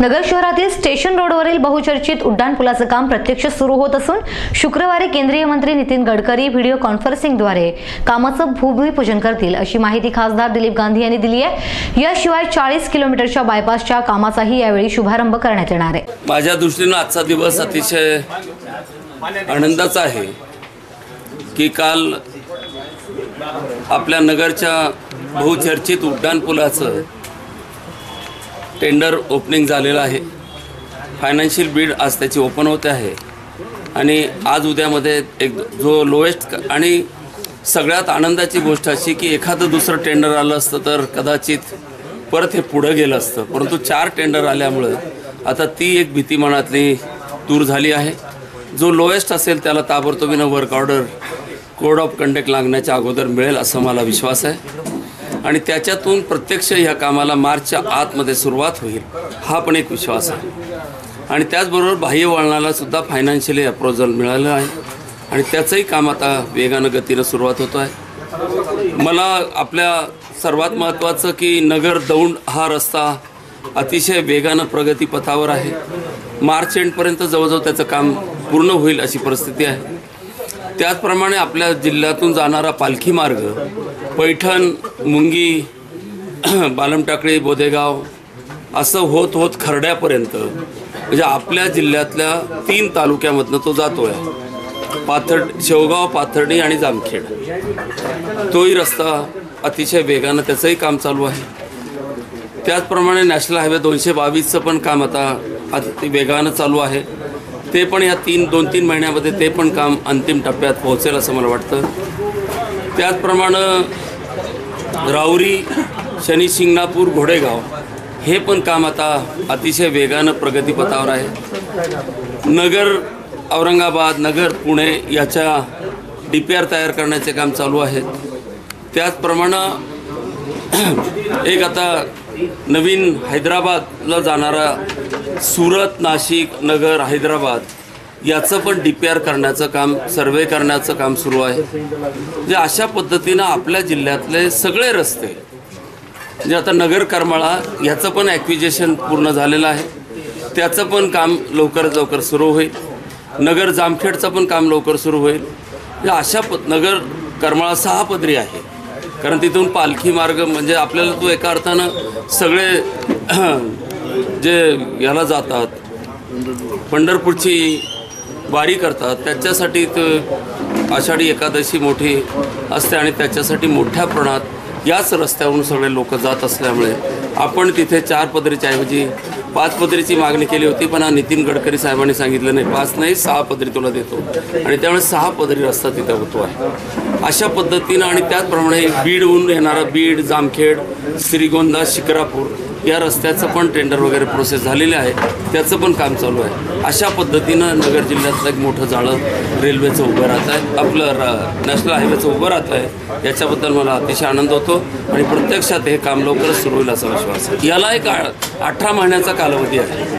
नगर शहरातील स्टेशन रोडवरील बहुचर्चित उड्डाण पुलाचं काम प्रत्यक्ष सुरू होत असून शुक्रवारी केंद्रीय मंत्री नितीन गडकरी व्हिडिओ कॉन्फरन्सिंगद्वारे कामाचं भूमिपूजन करतील अशी माहिती खासदार दिलीप गांधी यांनी दिली आहे. याशिवाय चाळीस किलोमीटरच्या बायपासच्या कामाचाही यावेळी शुभारंभ करण्यात येणार आहे. माझ्या दृष्टीनं आजचा दिवस अतिशय आनंदाचा आहे की काल आपल्या नगरच्या बहुचर्चित उड्डाण पुलाचं टेंडर ओपनिंग झालेलं आहे. फायनान्शियल बीड आज त्याची ओपन होते आहे. आणि आज उद्यामध्ये एक जो लोएस्ट आणि सगळ्यात आनंदाची गोष्ट अशी की एखादं दुसरं टेंडर आलं असतं तर कदाचित परत हे पुढं गेलं असतं. परंतु चार टेंडर आल्यामुळं आता ती एक भीती मनातली दूर झाली आहे. जो लोएस्ट असेल त्याला ताबडतोबीनं work order code of conduct लागण्याच्या अगोदर मिळेल असा मला विश्वास आहे. आणि त्याच्यातून प्रत्यक्ष ह्या कामाला मार्चच्या आतमध्ये सुरुवात होईल हा पण एक विश्वास आहे. आणि त्याचबरोबर बाह्यवळणाला सुद्धा फायनान्शियली अप्रोजल मिळालं आहे. आणि त्याचंही काम आता वेगानं गतीनं सुरुवात होतो आहे. मला आपल्या सर्वात महत्त्वाचं की नगर दौंड हा रस्ता अतिशय वेगानं प्रगतीपथावर आहे. मार्च एंडपर्यंत जवळजवळ त्याचं काम पूर्ण होईल अशी परिस्थिती आहे. त्याचप्रमाणे आपल्या जिल्ह्यातून जाणारा पालखी मार्ग पैठण मुंगी बालमटाकळी बोदेगाव असं होत होत खरड्यापर्यंत म्हणजे आपल्या जिल्ह्यातल्या तीन तालुक्यामधनं तो जातो आहे पाथर्ड शेवगाव पाथर्डी आणि जामखेड. तोही रस्ता अतिशय वेगानं त्याचंही काम चालू आहे. त्याचप्रमाणे नॅशनल हायवे दोनशे बावीसचं पण काम आता अति वेगानं चालू आहे. ते पण या तीन दोन तीन महिन्यामध्ये ते पण काम अंतिम टप्प्यात पोहोचेल असं मला वाटतं. त्याचप्रमाणे राऊरी शनी शिंगणापूर घोडेगाव हे पण काम आता अतिशय वेगानं प्रगतीपथावर आहे. नगर औरंगाबाद नगर पुणे याच्या डी पी आर तयार करण्याचे काम चालू आहेत. त्याचप्रमाणे एक आता नवीन हैदराबादला जाणारा सुरत नाशिक नगर हैदराबाद याचं पण डी पी आर करण्याचं काम सर्वे करण्याचं काम सुरू आहे. म्हणजे अशा पद्धतीनं आपल्या जिल्ह्यातले सगळे रस्ते म्हणजे आता नगर करमाळा ह्याचं पण ॲक्विजेशन पूर्ण झालेलं आहे. त्याचं पण काम लवकरात लवकर सुरू होईल. नगर जामखेडचं पण काम लवकर सुरू होईल. म्हणजे अशा प नगर करमाळा सहा पदरी आहे. कारण तिथून पालखी मार्ग म्हणजे आपल्याला तो एका अर्थानं सगळे जे याला जातात पंढरपूरची वारी करतात. त्याच्यासाठी आषाढी एकादशी मोठी असते आणि त्याच्यासाठी मोठ्या प्रमाणात याच रस्त्यावरून सगळे लोक जात असल्यामुळे आपण तिथे चार पदरीच्या ऐवजी पाच पदरीची मागणी केली होती पण हा नितीन गडकरी साहेबांनी सांगितलं नाही. पाच नाही सहा पदरी तुला देतो. आणि त्यामुळे सहा पदरी रस्ता तिथे होतो आहे. अशा पद्धतीनं आणि त्याचप्रमाणे बीडहून येणारा बीड जामखेड श्रीगोंदा शिक्रापूर या रस्त्याचं पण टेंडर वगैरे प्रोसेस झालेले आहे. त्याचं पण काम चालू आहे. अशा पद्धतीनं नगर जिल्ह्यातलं एक मोठं जाळं रेल्वेचं उभं राहत आहे. आपलं रा नॅशनल हायवेचं उभं राहत आहे. याच्याबद्दल मला अतिशय आनंद होतो आणि प्रत्यक्षात हे काम लवकरच सुरू होईल असा विश्वास आहे. याला एक अठरा महिन्याचा कालावधी आहे.